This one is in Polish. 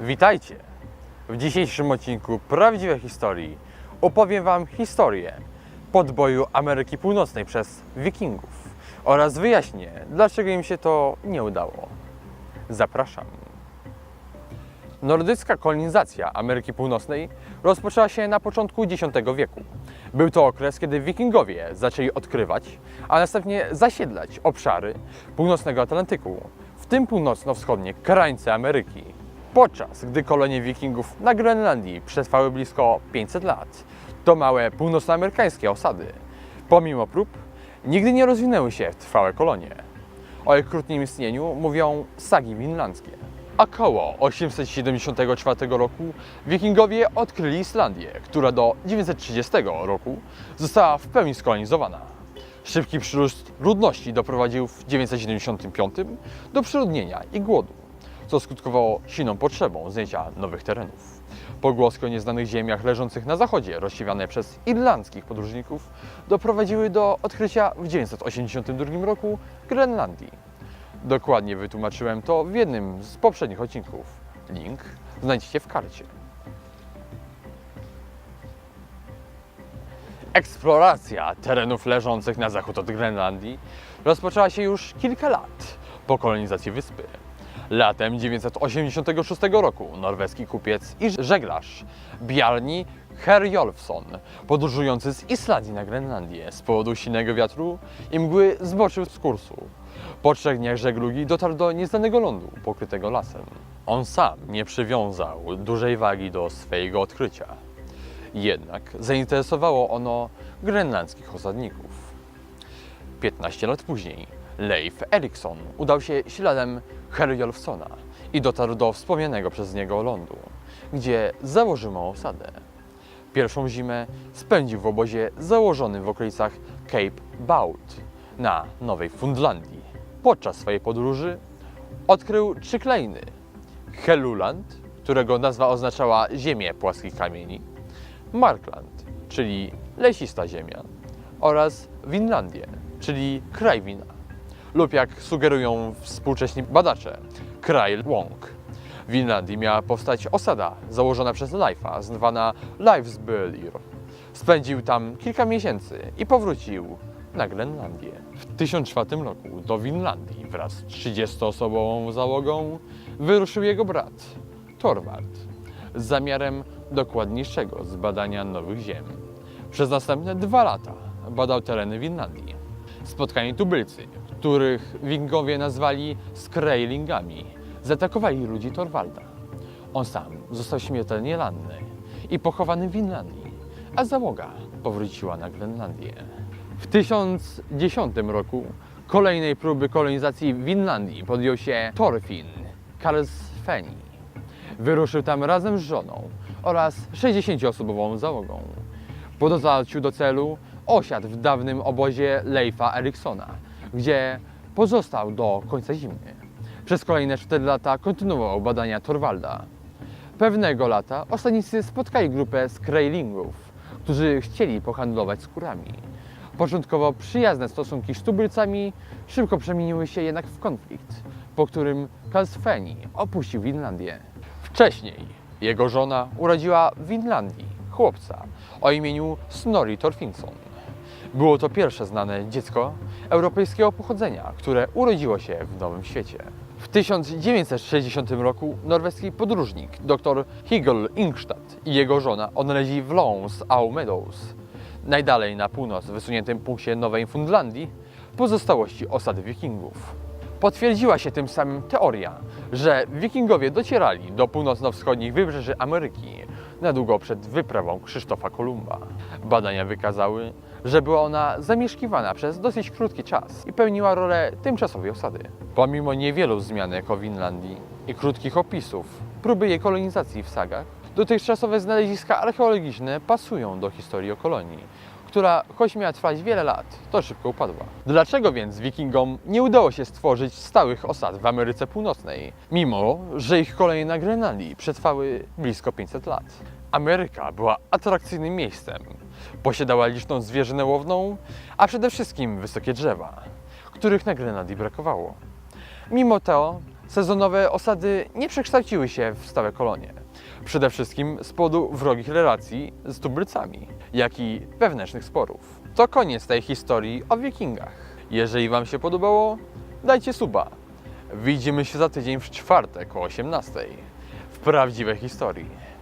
Witajcie! W dzisiejszym odcinku Prawdziwe Historii opowiem Wam historię podboju Ameryki Północnej przez Wikingów oraz wyjaśnię, dlaczego im się to nie udało. Zapraszam. Nordycka kolonizacja Ameryki Północnej rozpoczęła się na początku X wieku. Był to okres, kiedy Wikingowie zaczęli odkrywać, a następnie zasiedlać obszary północnego Atlantyku, w tym północno-wschodnie krańce Ameryki. Podczas gdy kolonie Wikingów na Grenlandii przetrwały blisko 500 lat, to małe północnoamerykańskie osady, pomimo prób, nigdy nie rozwinęły się w trwałe kolonie. O ich krótkim istnieniu mówią sagi winlandzkie. Około 874 roku Wikingowie odkryli Islandię, która do 930 roku została w pełni skolonizowana. Szybki przyrost ludności doprowadził w 975 do przeludnienia i głodu, co skutkowało silną potrzebą zajęcia nowych terenów. Pogłoski o nieznanych ziemiach leżących na zachodzie, rozsiewane przez irlandzkich podróżników, doprowadziły do odkrycia w 982 roku Grenlandii. Dokładnie wytłumaczyłem to w jednym z poprzednich odcinków. Link znajdziecie w karcie. Eksploracja terenów leżących na zachód od Grenlandii rozpoczęła się już kilka lat po kolonizacji wyspy. Latem 986 roku norweski kupiec i żeglarz Bjarni Herjolfsson, podróżujący z Islandii na Grenlandię z powodu silnego wiatru i mgły zboczył z kursu. Po trzech dniach żeglugi dotarł do nieznanego lądu pokrytego lasem. On sam nie przywiązał dużej wagi do swojego odkrycia. Jednak zainteresowało ono grenlandzkich osadników. 15 lat później Leif Erikson udał się śladem Herjolfsona i dotarł do wspomnianego przez niego lądu, gdzie założył małą osadę. Pierwszą zimę spędził w obozie założonym w okolicach Cape Bault na Nowej Fundlandii. Podczas swojej podróży odkrył trzy krainy. Helluland, którego nazwa oznaczała ziemię płaskich kamieni, Markland, czyli lesista ziemia, oraz Winlandię, czyli kraj wina, lub jak sugerują współcześni badacze, kraj łąk. W Winlandii miała powstać osada założona przez Leif'a, zwana Leifsbölir. Spędził tam kilka miesięcy i powrócił na Grenlandię. W 1004 roku do Winlandii wraz z 30-osobową załogą wyruszył jego brat Torvald z zamiarem dokładniejszego zbadania nowych ziem. Przez następne dwa lata badał tereny Winlandii. Spotkani tubylcy, których Wingowie nazwali Skrejlingami, zaatakowali ludzi Torwalda. On sam został śmiertelnie ranny i pochowany w Winlandii, a załoga powróciła na Grenlandię. W 1010 roku kolejnej próby kolonizacji Winlandii podjął się Thorfinn Karlsfeni. Wyruszył tam razem z żoną oraz 60-osobową załogą. Po dotarciu do celu osiadł w dawnym obozie Leifa Eriksona, gdzie pozostał do końca zimy. Przez kolejne 4 lata kontynuował badania Torwalda. Pewnego lata osadnicy spotkali grupę skrejlingów, którzy chcieli pohandlować skórami. Początkowo przyjazne stosunki z tubylcami szybko przemieniły się jednak w konflikt, po którym Kalsfeni opuścił Winlandię. Wcześniej jego żona urodziła w Winlandii chłopca o imieniu Snorri Thorfinnsson. Było to pierwsze znane dziecko europejskiego pochodzenia, które urodziło się w Nowym Świecie. W 1960 roku norweski podróżnik dr Higel Ingstad i jego żona odnaleźli w Lons Au Meadows, najdalej na północ wysuniętym punkcie Nowej Fundlandii, pozostałości osady wikingów. Potwierdziła się tym samym teoria, że wikingowie docierali do północno-wschodnich wybrzeży Ameryki na długo przed wyprawą Krzysztofa Kolumba. Badania wykazały, że była ona zamieszkiwana przez dosyć krótki czas i pełniła rolę tymczasowej osady. Pomimo niewielu zmianek o Winlandii i krótkich opisów próby jej kolonizacji w sagach, dotychczasowe znaleziska archeologiczne pasują do historii o kolonii, która choć miała trwać wiele lat, to szybko upadła. Dlaczego więc Wikingom nie udało się stworzyć stałych osad w Ameryce Północnej, mimo że ich kolejne na Grenlandii przetrwały blisko 500 lat? Ameryka była atrakcyjnym miejscem. Posiadała liczną zwierzynę łowną, a przede wszystkim wysokie drzewa, których na Grenlandii brakowało. Mimo to Sezonowe osady nie przekształciły się w stałe kolonie. Przede wszystkim z powodu wrogich relacji z tubylcami, jak i wewnętrznych sporów. To koniec tej historii o wikingach. Jeżeli Wam się podobało, dajcie suba. Widzimy się za tydzień w czwartek o 18:00 w prawdziwej historii.